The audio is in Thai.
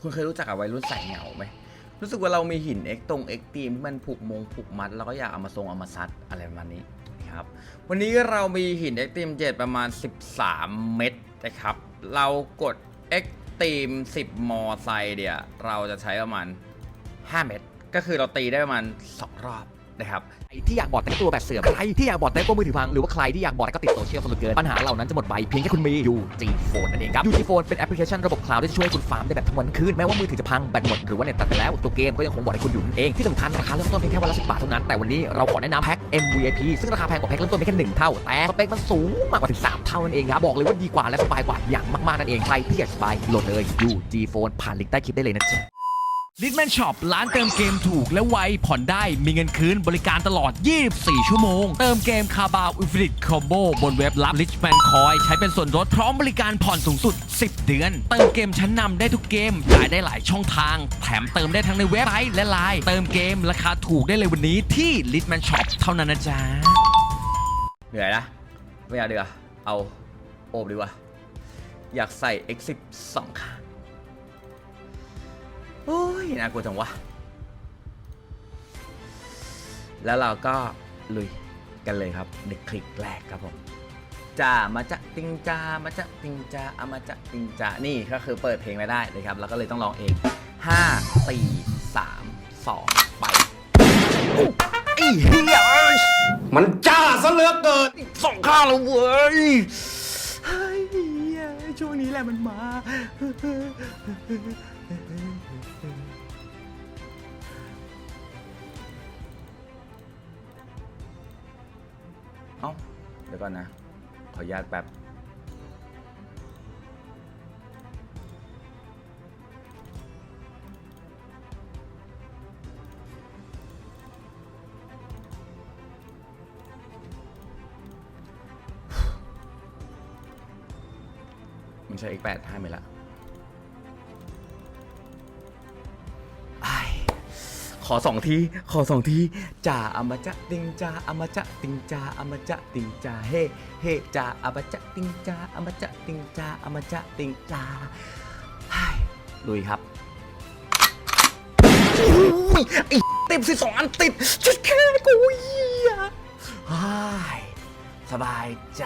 คุณเคยรู้จักกับวัยรุ่นใส่เหงาไหมรู้สึกว่าเรามีหินเอ็กตรงเอ็กตีมที่มันผูกมงผูกมัด แล้วก็อยากเอามาทรงเอามาซัดอะไรประมาณนี้นะครับวันนี้เรามีหินเอ็กตีมเจ็ดประมาณ 13 เม็ดนะครับ เรากดเอ็กตีม10 มอไซเดียเราจะใช้ประมาณ 5 เม็ดก็คือเราตีได้ประมาณ 2 รอบ นะครับใครที่อยากบอดแต่งตัวแบบเสื่อมใครที่อยากบอดแต่งตัวมือถือพังหรือว่าใครที่อยากบอดแต่ก็ติดโซเชียลสนุกเกินปัญหาเหล่านั้นจะหมดไปเพียงแค่คุณมี UG Phone นั่นเองครับ UG Phone เป็นแอปพลิเคชันระบบคลาวด์ที่จะช่วยให้คุณฟาร์มได้แบบทั้งวันคืนแม้ว่ามือถือจะพังแบตหมดหรือว่าเน็ตตัดไปแล้วตัวเกมก็ยังคงบอดให้คุณอยู่นั่นเองที่สำคัญราคาเริ่มต้นเพียงแค่วันละ10บาทเท่านั้นแต่วันนี้เราขอแนะนำแพ็ค MVIP ซึ่งราคาแพงกว่าแพ็คเริ่มต้นเพียงแค่หนึ่งเท่าแต่สเปคมันสูงมากกว่าถึงสามเท่านั่นเองครับบอกเลยว่าดีกว่าและสบายกว่าอย่างมากๆนั่นเองใครที่อยากสบายโหลดเลย UG Phone ผ่านลิงก์ใต้คลิปได้เลยนะจ๊ะ ลิทแมนช็อปร้านเติมเกมถูกและไว ผ่อนได้มีเงินคืนบริการตลอด 24 ชั่วโมง เติมเกมคาบาวอินฟินิตคอมโบบนเว็บรับ Richman Coin ใช้เป็นส่วนลดพร้อมบริการผ่อนสูงสุด 10 เดือน เติมเกมชั้นนำได้ทุกเกมจ่ายได้หลายช่องทาง แถมเติมได้ทั้งในเว็บไซต์และไลน์เติมเกมราคาถูกได้เลยวันนี้ที่ Litman Shop เท่านั้นนะจ๊ะเหนื่อยนะไม่เอาดีกว่าเอาโอบดีกว่าอยากใส่ X10 สองข้าง โอ้ยน่ากลัวจังวะ แล้วเราก็ลุยกันเลยครับในคลิกแรกครับผมจ้ามาจะติงจ่ามาจะติงจ่าอามาจะติงจ่านี่ก็คือเปิดเพลงไม่ได้นะครับ แล้วก็เลยต้องร้องเอง 5 4 3 2 ไปไอ้เหี้ยมันจ้าซะเหลือเกินสองข้างแล้วเว้ยเฮ้ยเหี้ยช่วงนี้แหละมันมา เอ้าเดี๋ยวก่อนนะ ขออนุญาตแป๊บมันใช้ X8 ให้ไหมล่ะ ขอสองที ขอสองทีจ่าอามาจะติงจ่าอามาจะติงจ่าอามาจะติงจ่าเฮ้เฮ้จ่าอามาจะติงจ่าอามาจะติงจ่าอามาจะติงจ่าอ้ายลุยครับอุ้ยไอ้ติดสิสองอันติดชุดแค่กูเหี้ยอ้ายสบายใจ